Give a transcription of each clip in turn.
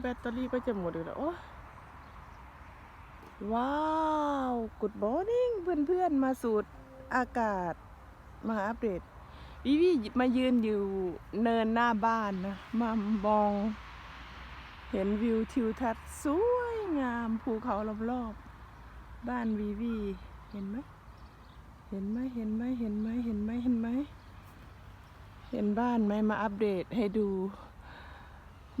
แบตเตอรี่ก็จะหมดอยู่แล้วโอ้ว้าวกุดบอนิ่งเพื่อนๆ มาสูดอากาศ มาอัปเดตวิวีมายืนอยู่เนินหน้าบ้านนะ มามอง เห็นวิวทิวทัศน์สวยงามภูเขารอบๆ บ้านวีวีเห็นไหมเห็นไหมเห็นไหมเห็นไหมเห็นไหมเห็นไหมเห็นบ้านไหมมาอัปเดตให้ดู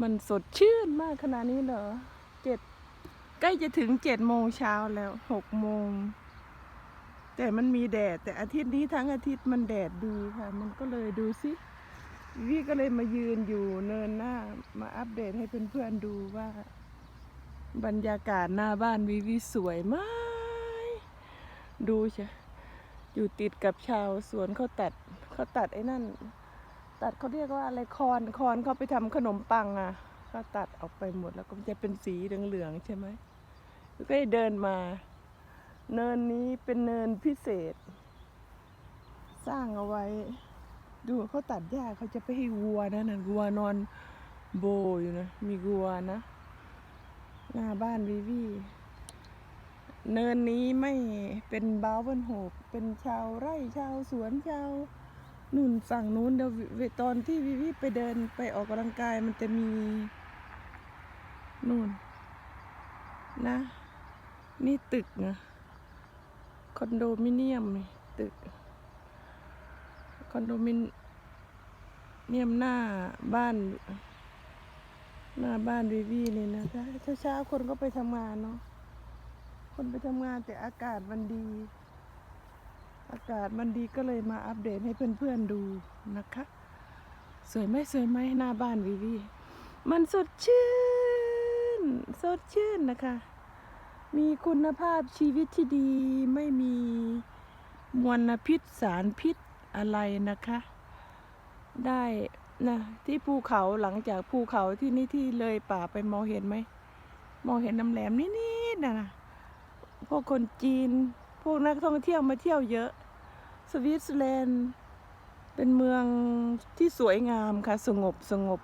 มันสดชื่นมากขนาดนี้เหรอเจ็ดใกล้จะถึงเจ็ดโมงเช้าแล้วหกโมง แต่มันมีแดด แต่อาทิตย์นี้ทั้งอาทิตย์มันแดดดีค่ะ มันก็เลยดูสิวิก็เลยมายืนอยู่เนินหน้ามาอัปเดตให้เพื่อนๆดูว่า บรรยากาศหน้าบ้านวิวิสวยมาก ดูใช่อยู่ติดกับชาวสวนเขาตัดเขาตัดไอ้นั่น ตัดเขาเรียกว่าอะไรคอนคอนเขาไปทำขนมปังอะก็ตัดออกไปหมดแล้วก็จะเป็นสีเหลืองๆใช่ไหมก็เดินมา เนินนี้เป็นเนินพิเศษ สร้างเอาไว้ ดูเขาตัดหญ้าเขาจะไปให้วัวนะนั่นวัวนอนโบอยู่นะมีวัวนะหน้าบ้านวีวีเนินนี้ไม่เป็นบ้าวเนโหกเป็นชาวไร่ชาวสวนชาว นู่นฝั่งนู้นเดี๋ยววิตอนที่วิวีไปเดินไปออกกำลังกายมันจะมีนู่น นะ นี่ตึกนะคอนโดมิเนียมนี่ตึก คอนโดมิเนียมหน้าบ้าน หน้าบ้านวีวีนี่นะคะเช้าๆคนก็ไปทำงานเนาะคนไปทำงานแต่อากาศมันดี อากาศมันดีก็เลยมาอัปเดตให้เพื่อนๆดูนะคะ สวยไหมสวยไหมหน้าบ้านวีวีมันสดชื่น สดชื่นนะคะ มีคุณภาพชีวิตที่ดีไม่มีมลพิษสารพิษอะไรนะคะ ได้นะที่ภูเขาหลังจากภูเขาที่นี่ที่เลยป่าไปมองเห็นไหม มองเห็นน้ำแหลมนิดๆนะนะพวกคนจีน วกนักท่องเที่ยวมาเที่ยวเยอะ สวิตเซอร์แลนด์ เป็นเมืองที่สวยงามค่ะ สงบสงบ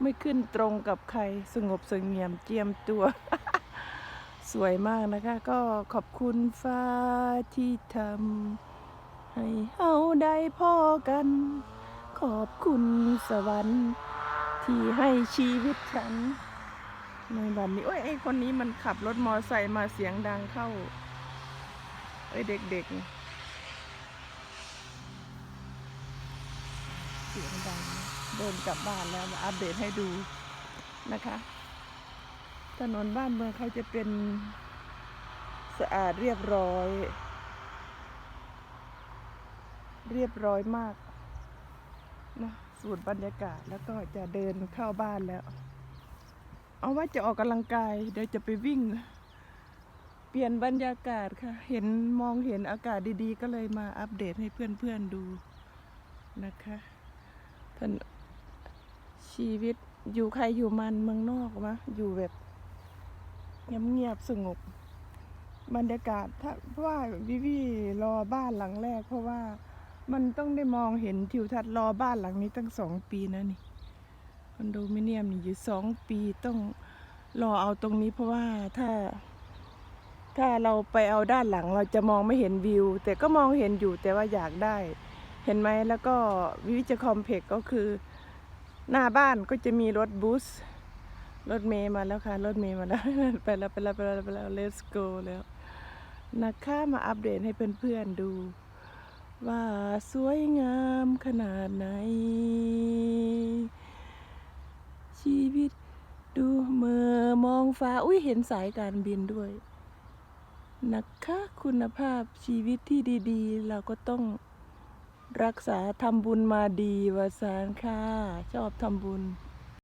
ไม่ขึ้นตรงกับใคร สงบสงเงียมเจียมตัว สวยมากนะคะ ก็ขอบคุณฟ้าที่ทำให้เฮาได้พ่อกัน ขอบคุณสวรรค์ที่ให้ชีวิตฉันในวันนี้โอ้ยไอคนนี้มันขับรถมอไซค์มาเสียงดังเข้า อ้ย เด็กๆ เสียงดังเดินกลับบ้านแล้วมาอัปเดตให้ดูนะคะ ถนนบ้านเมืองเขาจะเป็นสะอาดเรียบร้อย เรียบร้อยมากนะสูตรบรรยากาศแล้วก็จะเดินเข้าบ้านแล้ว เอาว่าจะออกกำลังกายเดี๋ยวจะไปวิ่ง ปลี่ยนบรรยากาศค่ะ เห็นมองเห็นอากาศดีๆ ก็เลยมาอัปเดตให้เพื่อนๆดูนะคะท่านชีวิตอยู่ใครอยู่มันเมืองนอกวะอยู่แบบเงียบๆสงบ บรรยากาศถ้าเพราะว่าวิวีรอบ้านหลังแรก เพราะว่ามันต้องได้มองเห็นทิวทัศน์รอบ้านหลังนี้ตั้งสองปีนะนี่คอนโดมิเนียมนี่อยู่สองปีต้องรอเอาตรงนี้เพราะว่าถ้า ถ้าเราไปเอาด้านหลังเราจะมองไม่เห็นวิว แต่ก็มองเห็นอยู่แต่ว่าอยากได้ เห็นไหมแล้วก็วิวิจคอมเพล็กซ์ก็คือ หน้าบ้านก็จะมีรถบัสรถเมย์มาแล้วค่ะรถเมย์มาแล้วไปแล้วไปแล้วไปแล้วไปแล้ว let's go แล้วนะคะมาอัปเดตให้เพื่อนๆดู ว่าสวยงามขนาดไหน ชีวิตดูเมื่อมองฟ้าอุ้ยเห็นสายการบินด้วย นะคะ คุณภาพชีวิตที่ดีๆ เราก็ต้องรักษาทำบุญมาดีวาสานค่ะ ชอบทำบุญ